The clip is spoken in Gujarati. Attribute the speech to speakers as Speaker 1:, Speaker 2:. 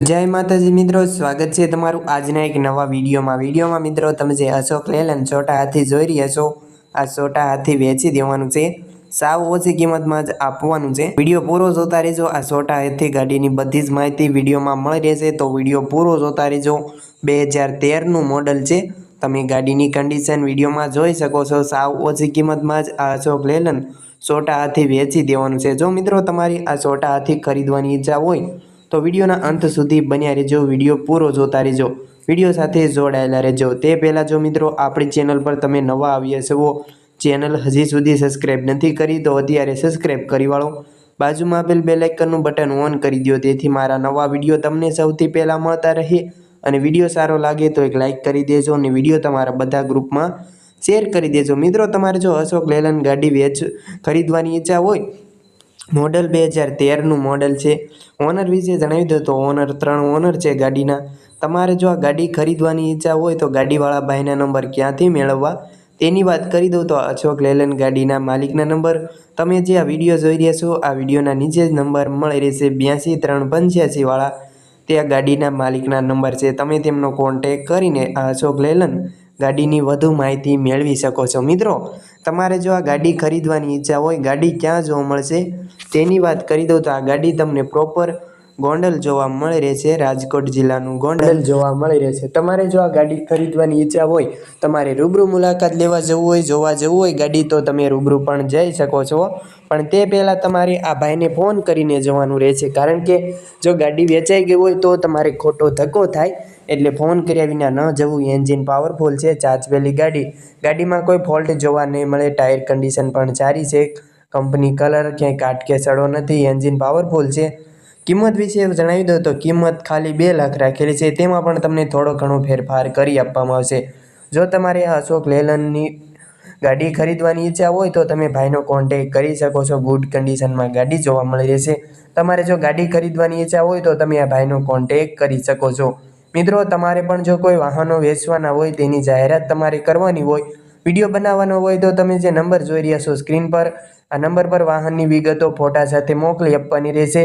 Speaker 1: જય માતાજી મિત્રો, સ્વાગત છે તમારું આજના એક નવા વિડીયોમાં. વિડીયોમાં મિત્રો, તમે જે અશોક લેલન છોટા હાથી જોઈ રહ્યા છો, આ છોટા હાથી વેચી દેવાનું છે. સાવ ઓછી કિંમતમાં જ આપવાનું છે. વીડિયો પૂરો જોતા રહેજો, આ છોટા હાથી ગાડીની બધી જ માહિતી વિડીયોમાં મળી રહેશે. તો વીડિયો પૂરો જોતા રહેજો. બે હજાર તેરનું મોડલ છે. તમે ગાડીની કન્ડિશન વિડીયોમાં જોઈ શકો છો. સાવ ઓછી કિંમતમાં જ આ અશોક લેલન છોટા હાથી વેચી દેવાનું છે. જો મિત્રો, તમારી આ છોટા હાથી ખરીદવાની ઈચ્છા હોય તો વિડીયોના અંત સુધી બન્યા રહેજો, વીડિયો પૂરો જોતા રહેજો, વીડિયો સાથે જોડાયેલા રહેજો. તે પહેલાં જો મિત્રો, આપણી ચેનલ પર તમે નવા આવ્યા છો ચેનલ હજી સુધી સબસ્ક્રાઈબ નથી કરી, તો અત્યારે સબસ્ક્રાઈબ કરી વાળો. બાજુમાં આપેલ બે લાઇકનનું બટન ઓન કરી દો તેથી મારા નવા વીડિયો તમને સૌથી પહેલાં મળતા રહે. અને વીડિયો સારો લાગે તો એક લાઇક કરી દેજો અને વીડિયો તમારા બધા ગ્રુપમાં શેર કરી દેજો. મિત્રો, તમારે જો અશોક લેલન ગાડી વેચ ખરીદવાની ઈચ્છા હોય મોડલ બે હજાર તેરનું મોડલ છે. ઓનર વિશે જણાવી દો તો ઓનર ત્રણ ઓનર છે ગાડીના. તમારે જો આ ગાડી ખરીદવાની ઈચ્છા હોય તો ગાડીવાળા ભાઈના નંબર ક્યાંથી મેળવવા? તેની વાત કરી દઉં તો અશોક લેલન ગાડીના માલિકના નંબર. તમે જે આ વીડિયો જોઈ રહ્યા છો, આ વિડીયોના નીચે જ નંબર મળી રહેશે બ્યાસી ત્રણ પંચ્યાસીવાળા તે આ ગાડીના માલિકના નંબર છે. તમે તેમનો કોન્ટેક કરીને આ અશોક લેલન ગાડીની વધુ માહિતી મેળવી શકો છો. મિત્રો, તમારે જો આ ગાડી ખરીદવાની ઈચ્છા હોય, ગાડી ક્યાં જોવા મળશે? તેની વાત કરી દઉં તો આ ગાડી તમને પ્રોપર ગોંડલ જોવા મળી રહે છે, રાજકોટ જિલ્લાનું ગોંડલ. જોવા મળી રહે છે. તમારે જો આ ગાડી ખરીદવાની ઈચ્છા હોય, તમારે રૂબરૂ મુલાકાત લેવા જવું હોય, જોવા જવું હોય, ગાડી તો તમે રૂબરૂ પણ જઈ શકો છો. પણ તે પહેલાં તમારે આ ભાઈને ફોન કરીને જવાનું રહેશે કારણ કે જો ગાડી વેચાઈ ગઈ હોય, તો તમારે ખોટો ધક્કો થાય. એટલે ફોન કર્યા વિના ન જવું. એન્જિન પાવરફુલ છે ચાર્જવેલી ગાડી. ગાડીમાં કોઈ ફોલ્ટ જોવા નહીં મળે. ટાયર કન્ડિશન પણ સારી છે. કંપની કલર ક્યાંય કાટ કે સડો નથી. એન્જિન પાવરફુલ છે. કિંમત વિશે જણાવી દો તો કિંમત ખાલી બે લાખ રાખેલી છે. તેમાં પણ તમને થોડો ઘણો ફેરફાર કરી આપવામાં આવશે. જો તમારે આ અશોક લેલનની ગાડી ખરીદવાની ઈચ્છા હોય તો તમે ભાઈનો કોન્ટેક કરી શકો છો. ગુડ કન્ડિશનમાં ગાડી જોવા મળી રહેશે. તમારે જો ગાડી ખરીદવાની ઈચ્છા હોય તો તમે આ ભાઈનો કોન્ટેક કરી શકો છો. મિત્રો, તમારે પણ જો કોઈ વાહનો વેચવાના હોય તેની જાહેરાત તમારે કરવાની હોય, વીડિયો બનાવવાનો હોય તો તમે જે નંબર જોઈ રહ્યા છો સ્ક્રીન પર, આ નંબર પર વાહનની વિગતો ફોટા સાથે મોકલી આપવાની રહેશે.